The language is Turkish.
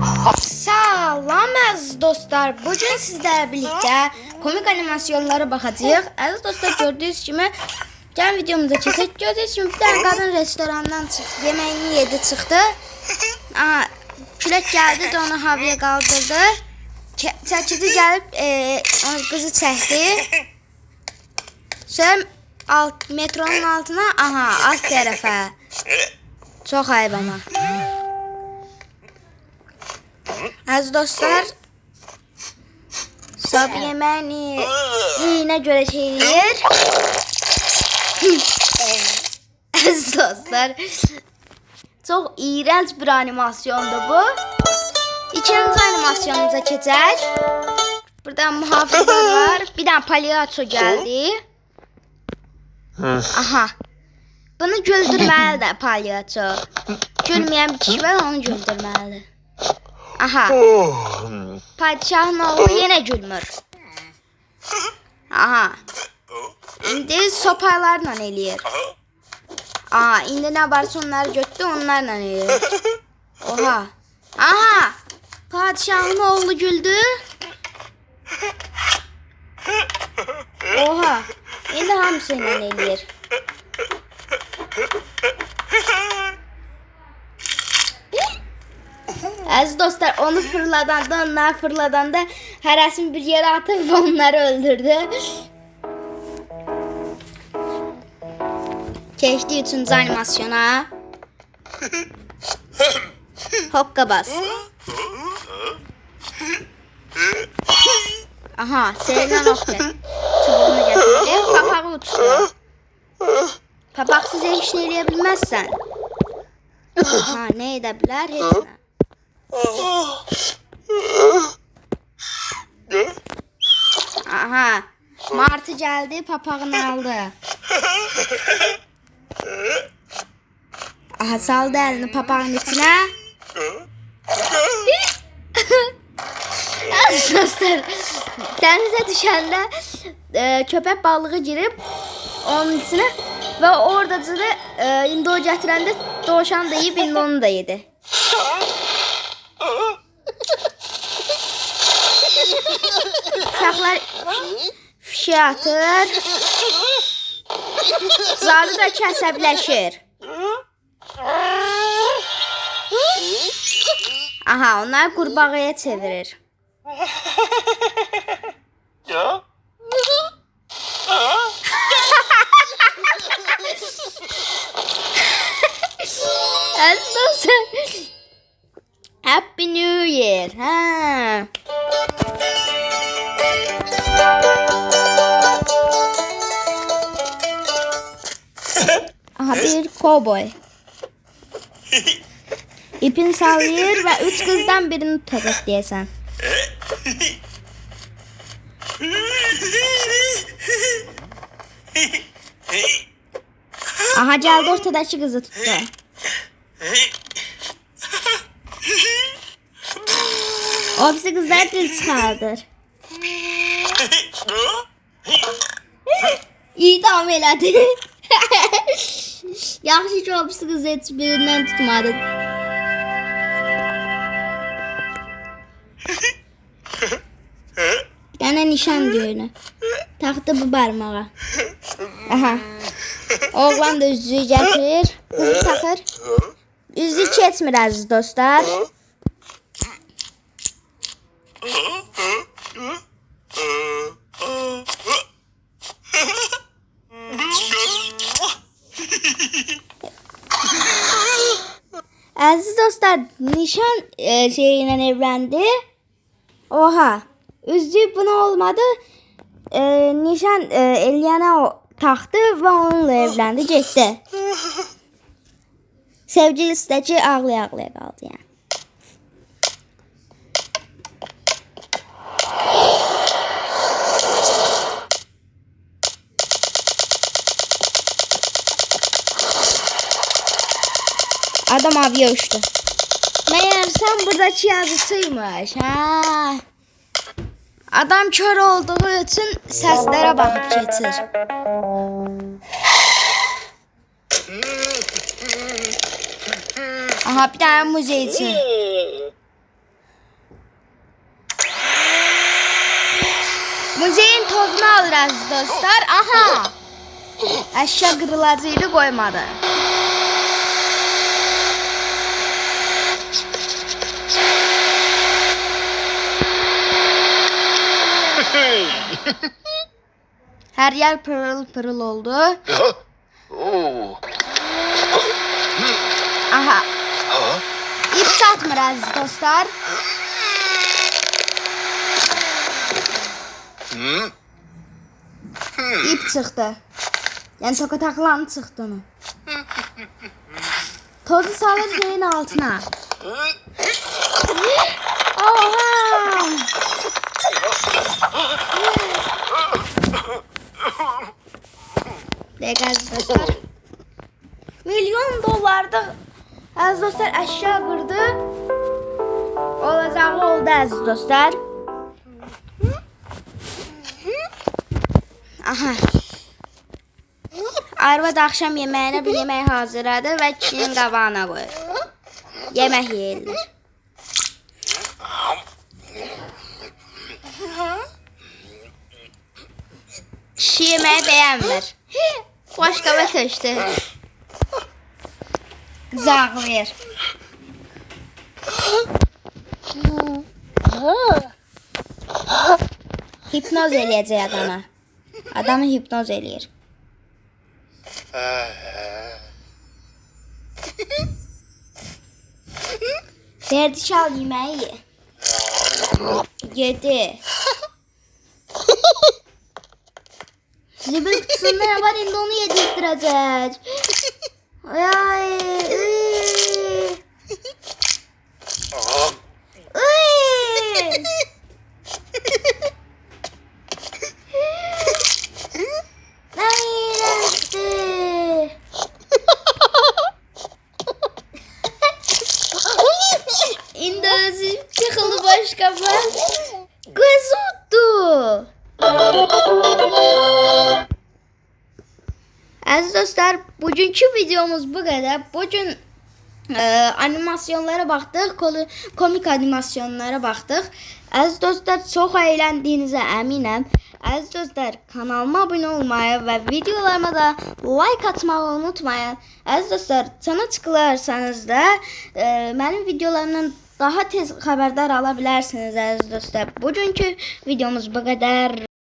Salam əziz dostlar. Bu gün sizlərlə birlikdə komik animasyonlara baxacağıq. Əziz dostlar, gördüyünüz kimi gəlin videomuza keçək. Gördüyünüz kimi bir dənə qadın restorandan çıxdı, yeməyini yedi, çıxdı. Aha, külək gəldi də onu havaya qaldırdı. Çə- Çəkici gəlib e, qızı çəkdi. Sonra alt, metronun altına, aha, alt tərəfə. Çox ayıb amma. Əziz dostlar, Sab yemeğini yine göre yer. Əziz dostlar, çok iğrenç bir animasyondu bu. İkinci animasyonumuza keçək. Burada muhafizler var. Bir tane palyaço geldi. Aha. Bunu güldürməli də palyaço. Gülməyən bir kişi var, onu güldürməli. Aha. Padişahın oğlu yine gülmür. Aha. İndi sopalarla eləyir. Aa, indi nə varsa onları götürdü, onlarla eləyir. Oha. Aha. Padişahın oğlu güldü. Oha. İndi hamısı ilə eləyir. Əziz dostlar onu fırladanda onlar fırladanda hərəsini bir yerə atıb və onları öldürdü. Keçdi üçüncü animasyona. Hokkabaz. Aha, Selena Nokta. Çubuğunu getirdi. Papağı uçtu. Papaksız heç nə eləyə bilməzsən. Aha, nə edə bilər? Heç nə. Aha. Martı geldi, papağını aldı. Aha saldı elini papağın içine. Dostlar, denize düşende e, köpek balığı girip onun içine ve orada da e, indi o getirende doğuşan da indi onu da yedi. Uşaqlar fişe atır. Zadı da kəsəbləşir. Aha, onlar qurbağaya çevirir. Dostlar. Happy New Year. Ha. Aha bir kovboy. İpini sallıyor ve üç kızdan birini tutacak diyesen. Aha geldi ortadaki kızı tuttu. O bizi kızlar dil çıkardır. İyi tamam elədi. Yaxşı ki, birisi qızı heç birindən tutmadı. Bir nişan düyünü. Taxdı bu barmağa. Aha. Oğlan da üzüyü gətirir. Qızı taxır. Üzü keçmir əziz dostlar. Əziz dostlar, nişan e, şeyiyle evlendi. Oha. Üzüyü buna olmadı. E, nişan e, eləyənə o taxdı və onunla evlendi, getdi. Sevgilisi də ki ağlaya-ağlaya qaldı yəni. Adam aviye uçtu. Meğer sen burada çiyazısıymış. Ha. Adam kör olduğu için seslere bakıp getir. Aha bir tane müze için. Müzeyin tozunu alırız dostlar. Aha. Eşya kırılacağını koymadı. Hər yer pırıl pırıl oldu. Aha. Ha? İp çatmır əziz dostlar. Hı? İp çıxdı. Yəni toka çıxdı onu. Tozu salır şeyin altına. Oha! Əziz dostlar. Milyon dollarda əziz dostlar əşya qırdı. Olacağı oldu əziz dostlar. Aha. Arvad axşam yeməyinə bir yemək hazırladı və kişinin qabağına qoyur. Yemək yeyilir. Kişi yeməyi bəyənmir. Başqa və töşdü. Zağlayır. Hipnoz eləyəcək adama. Adamı hipnoz eləyir. Verdi çal yeməyi ye. Yedi. Kutusunda ne var indi onu yedirttirəcək. Ay Aziz dostlar, bugünkü videomuz bu qədər. Bugün e, animasyonlara baxdıq, komik animasyonlara baxdıq. Aziz dostlar, çox əyləndiyinizə əminəm. Aziz dostlar, kanalıma abunə olmayı və videolarıma da like atmağı unutmayın. Aziz dostlar, çana tıklarsanız da e, mənim videolarımdan daha tez xəbərdar ala bilərsiniz dostlar. Bugünkü videomuz bu qədər.